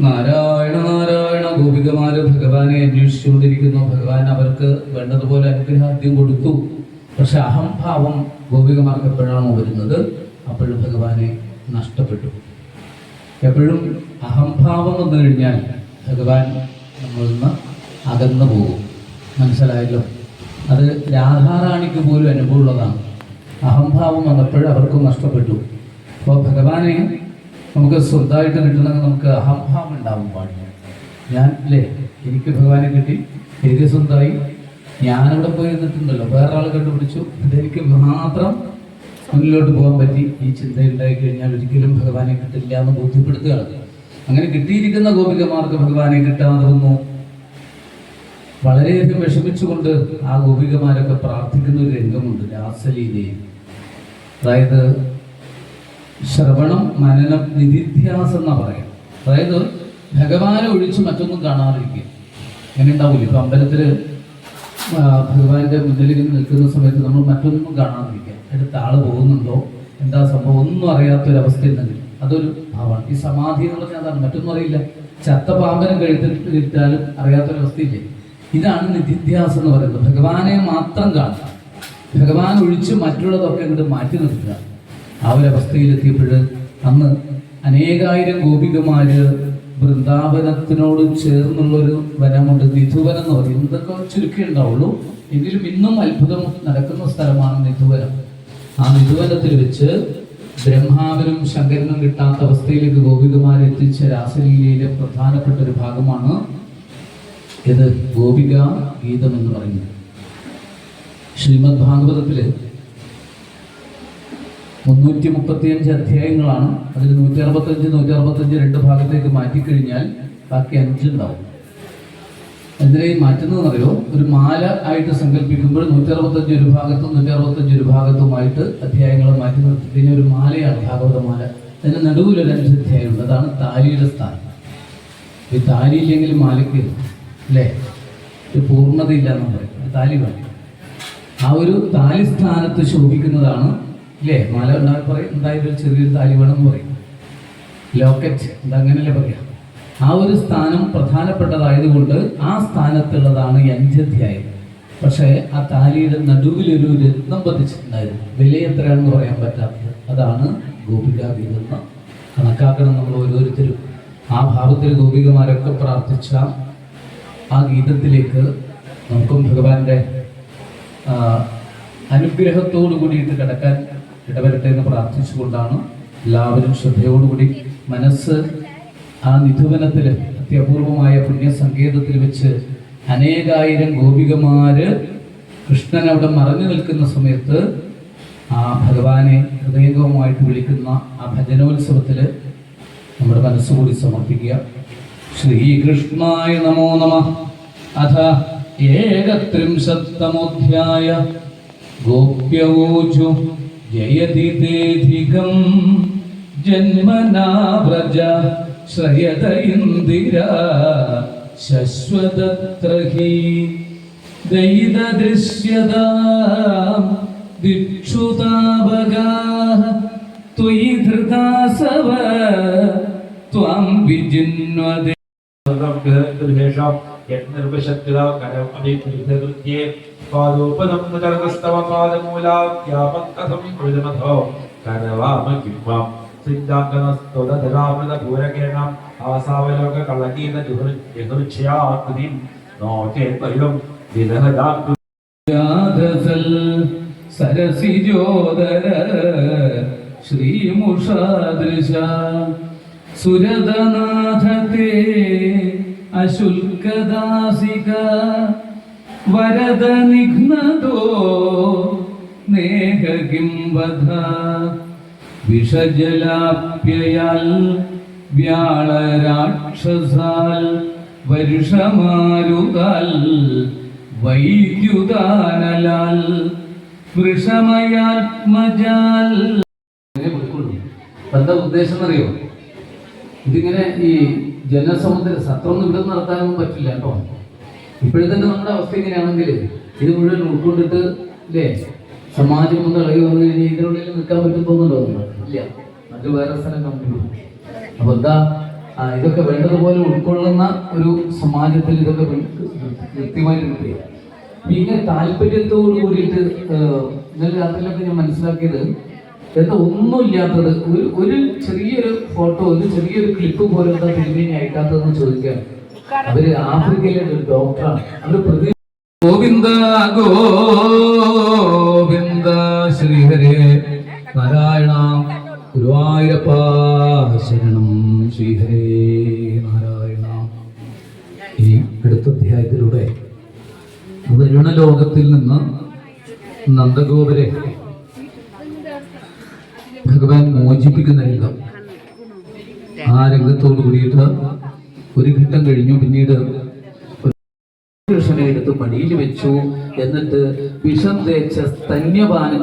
നാരായണ നാരായണ ഗോപികമാര് ഭഗവാനെ അന്വേഷിച്ചുകൊണ്ടിരിക്കുന്നു. ഭഗവാൻ അവർക്ക് വേണ്ടതുപോലെ അനുഗ്രഹാദ്യം കൊടുത്തു. പക്ഷെ അഹംഭാവം ഗോപികമാർക്ക് എപ്പോഴാണോ വരുന്നത്? അപ്പോഴും ഭഗവാനെ നഷ്ടപ്പെട്ടു. എപ്പോഴും അഹംഭാവം വന്നു കഴിഞ്ഞാൽ ഭഗവാൻ നമ്മളിൽ നിന്ന് അകന്നു പോകും. മനസ്സിലായല്ലോ? അത് രാധാറാണിക്ക് പോലും അനുഭവമുള്ളതാണ്. അഹംഭാവം വന്നപ്പോൾ അവർക്കും നഷ്ടപ്പെട്ടു. അപ്പോൾ ഭഗവാനെ നമുക്ക് സ്വന്തമായിട്ട് കിട്ടണമെങ്കിൽ നമുക്ക് അഹംഭാവം ഉണ്ടാവും പാടില്ല ഞാൻ അല്ലേ എനിക്ക് ഭഗവാനെ കിട്ടി എനിക്ക് സ്വന്തമായി. ഞാനവിടെ പോയി നിന്നിട്ടുണ്ടല്ലോ. വേറെ ആൾ കണ്ടുപിടിച്ചു. എനിക്ക് മാത്രം മുന്നിലോട്ട് പോകാൻ പറ്റി. ഈ ചിന്ത ഉണ്ടായി കഴിഞ്ഞാൽ ഒരിക്കലും ഭഗവാനെ കിട്ടില്ല എന്ന് ബോധ്യപ്പെടുത്തുകയാണ്. അങ്ങനെ കിട്ടിയിരിക്കുന്ന ഗോപികമാർക്ക് ഭഗവാനെ കിട്ടാതെ വന്നു വളരെയധികം വിഷമിച്ചുകൊണ്ട് ആ ഗോപികമാരൊക്കെ പ്രാർത്ഥിക്കുന്ന ഒരു രംഗമുണ്ട് രാസലീലയിൽ. അതായത് ശ്രവണം മനനം നിധിധ്യാസം എന്നാ പറയാം. അതായത് ഭഗവാനെ ഒഴിച്ച് മറ്റൊന്നും കാണാതിരിക്കുക. അങ്ങനെ ഉണ്ടാവില്ല ഇപ്പൊ അമ്പലത്തിൽ ഭഗവാന്റെ മുന്നിൽ ഇങ്ങനെ നിൽക്കുന്ന സമയത്ത് നമ്മൾ മറ്റൊന്നും കാണാതിരിക്കുക. അടുത്ത ആൾ പോകുന്നുണ്ടോ? എന്താ സംഭവം? ഒന്നും അറിയാത്തൊരവസ്ഥയിൽ തന്നെ അതൊരു ഭാവമാണ്. ഈ സമാധി എന്ന് പറഞ്ഞാൽ അതാണ്. മറ്റൊന്നും അറിയില്ല. ചത്ത പാമ്പനം കഴുത്തിട്ട് കിട്ടാലും അറിയാത്തൊരവസ്ഥയില്ലേ? ഇതാണ് നിധിധ്യാസം എന്ന് പറയുന്നത്. ഭഗവാനെ മാത്രം കാണുക. ഭഗവാൻ ഒഴിച്ച് മറ്റുള്ളതൊക്കെ ഇങ്ങോട്ട് മാറ്റി നിർത്തുക. ആ ഒരു അവസ്ഥയിലെത്തിയപ്പോൾ അന്ന് അനേകായിരം ഗോപികമാര് വൃന്ദാവനത്തിനോട് ചേർന്നുള്ളൊരു വനമുണ്ട് നിധുവനം എന്ന് പറയും. ഇതൊക്കെ ചുരുക്കി ഉണ്ടാവുള്ളൂ. എങ്കിലും ഇന്നും അത്ഭുതം നടക്കുന്ന സ്ഥലമാണ് നിധുവനം. ആ നിധുവനത്തിൽ വെച്ച് ബ്രഹ്മാവിനും ശങ്കരനും കിട്ടാത്ത അവസ്ഥയിലേക്ക് ഗോപികമാർ എത്തിച്ച രാസലീലയിലെ പ്രധാനപ്പെട്ട ഒരു ഭാഗമാണ് ഇത് ഗോപിക ഗീതം എന്ന് പറയുന്നത്. ശ്രീമദ് ഭാഗവതത്തിൽ മുന്നൂറ്റി മുപ്പത്തിയഞ്ച് അധ്യായങ്ങളാണ്. അതിൽ നൂറ്റി അറുപത്തഞ്ച് നൂറ്റി അറുപത്തഞ്ച് രണ്ട് ഭാഗത്തേക്ക് മാറ്റിക്കഴിഞ്ഞാൽ ബാക്കി അഞ്ചുണ്ടാവും. എന്തിനേയും മാറ്റുന്നതെന്നറിയോ? ഒരു മാല ആയിട്ട് സങ്കല്പിക്കുമ്പോൾ നൂറ്റി അറുപത്തഞ്ച് ഒരു ഭാഗത്തും നൂറ്റി അറുപത്തഞ്ച് ഒരു ഭാഗത്തുമായിട്ട് അധ്യായങ്ങൾ മാറ്റി നിർത്തി. ഒരു മാലയാണ് ഭാഗവതമാല അതിന് നടുവിലൊരു അഞ്ച് അധ്യായമുണ്ട്. അതാണ് താലിയുടെ സ്ഥാനം. ഈ താലി ഇല്ലെങ്കിൽ മാലയ്ക്ക് അല്ലേ? ഒരു പൂർണതയില്ല എന്ന് പറയും. താലി വേണം. ആ ഒരു താലി സ്ഥാനത്ത് ശോഭിക്കുന്നതാണ് ഇല്ലേ? മാല ഉണ്ടാകാൻ പറയും എന്തായാലും ഒരു ചെറിയൊരു താലി എന്ന് പറയും. ലോക്കറ്റ് എന്താ അങ്ങനെയല്ലേ പറയാം. ആ ഒരു സ്ഥാനം പ്രധാനപ്പെട്ടതായതുകൊണ്ട് ആ സ്ഥാനത്തുള്ളതാണ് ഈ അഞ്ചധ്യായം. പക്ഷേ ആ താലിയുടെ നടുവിലൊരു രത്നം പതിച്ചിട്ടുണ്ടായിരുന്നു. വില എത്രയാണെന്ന് പറയാൻ പറ്റാത്തത്. അതാണ് ഗോപിക വിരുന്ന കണക്കാക്കണം നമ്മൾ ഓരോരുത്തരും. ആ ഭാവത്തിൽ ഗോപികമാരൊക്കെ പ്രാർത്ഥിച്ച ആ ഗീതത്തിലേക്ക് നമുക്കും ഭഗവാന്റെ അനുഗ്രഹത്തോടു കൂടിയിട്ട് കിടക്കാൻ ഇടവരട്ടെ എന്ന് പ്രാർത്ഥിച്ചുകൊണ്ടാണ് എല്ലാവരും ശ്രദ്ധയോടുകൂടി മനസ്സ് ആ നിധുവനത്തിൽ അത്യപൂർവമായ പുണ്യസങ്കേതത്തിൽ വെച്ച് അനേകായിരം ഗോപികമാര് കൃഷ്ണൻ അവിടെ മറഞ്ഞു നിൽക്കുന്ന സമയത്ത് ആ ഭഗവാനെ ഹൃദയംഗവുമായിട്ട് വിളിക്കുന്ന ആ ഭജനോത്സവത്തിൽ നമ്മുടെ മനസ്സുകൂടി സമർപ്പിക്കുക. ശ്രീകൃഷ്ണായ നമോ നമ. അഥ ഏകത്രിംശത്തമോധ്യായ. ഗോപ്യൗചു ജയതി തേധികം ജന്മനാ വ്രജ ശ്രയത ഇന്ദിര ശശ്വതത്ര ഹി ദൈതദൃശ്യതാ ദിക്ഷുതാവഗാഃ त्वयि धृतासव त्वां विजिन्वदे േഷം യജ്ഞർവശക്തിത കരം അഭികൃതകൃത്യേ പാദോപനം നചർഗസ്തവ പാദമൂലാദ്യാപം കഥം ഹൃദമധോ കരവാമ കിംവാം സിദ്ധാംഗനസ്തുതരാമൃത പൂരകേണം ആസാവലോക കളഗീത ജഹൃച്ഛയാകൃതിം നോചേത്വയം വിദഹദാകൃ രാധസൽ സരസിജോദര ശ്രീമുഷാദൃശ സുരതനാഥത്തെ അശുൽക്കദാസിക വരദ നിഘ്നതോ നേഹകിം വധ വിഷജലാപ്യയാൽ വ്യാളരാക്ഷസാൽ വരുഷമാരുതാൽ വൈദ്യുതാനലാൽ വൃഷമയാത്മജാൽ. ഉദ്ദേശം എന്നറിയോ? ഇതിങ്ങനെ ഈ ജനസമുദ്ര സത്രമൊന്നും ഇവിടെ നടത്താനൊന്നും പറ്റില്ല കേട്ടോ. ഇപ്പോഴത്തെ നമ്മുടെ അവസ്ഥ ഇങ്ങനെയാണെങ്കിൽ ഇത് മുഴുവൻ ഉൾക്കൊണ്ടിട്ട് അല്ലേ സമാജം ഒന്ന് ഇളകി വന്നു കഴിഞ്ഞാൽ ഇതിനുള്ളിൽ നിൽക്കാൻ പറ്റും തോന്നുന്നുണ്ടോ? ഇല്ല. അത് വേറെ സ്ഥലം കണ്ടു. അപ്പൊ എന്താ ഇതൊക്കെ വേണ്ടതുപോലെ ഉൾക്കൊള്ളുന്ന ഒരു സമാജത്തിൽ ഇതൊക്കെ കൃത്യമായിട്ട് ഇങ്ങനെ താല്പര്യത്തോട് കൂടിയിട്ട് ഇന്നലെ രാത്രിയിലൊക്കെ ഞാൻ മനസ്സിലാക്കിയത് എന്താ ഒന്നുമില്ലാത്തത് ഒരു ഒരു ചെറിയൊരു ഫോട്ടോ ഒരു ചെറിയൊരു ക്ലിപ്പ് പോലും എന്താ തിരുമേനി അയക്കാത്തതെന്ന് അവർ ആഫ്രിക്കയിലെ ഒരു ഡോക്ടറാണ് അവർ പ്രതി ഗോവിന്ദ ഗോവിന്ദ ശ്രീഹരേ നാരായണ ഗുരുവായൂരപ്പ ശരണം ശ്രീഹരേ നാരായണ. ഈ അടുത്ത അധ്യായത്തിലൂടെ വരുണലോകത്തിൽ നിന്ന് നന്ദഗോപരെ ഭഗവാൻ മോചിപ്പിക്കുന്ന രംഗം. ആ രംഗത്തോട് കൂടിയിട്ട് ഒരു ഘട്ടം കഴിഞ്ഞു. പിന്നീട് കൃഷ്ണനെ എടുത്ത് മടിയിൽ വെച്ചു. എന്നിട്ട് വിഷം തേച്ച സ്തന്യപാനം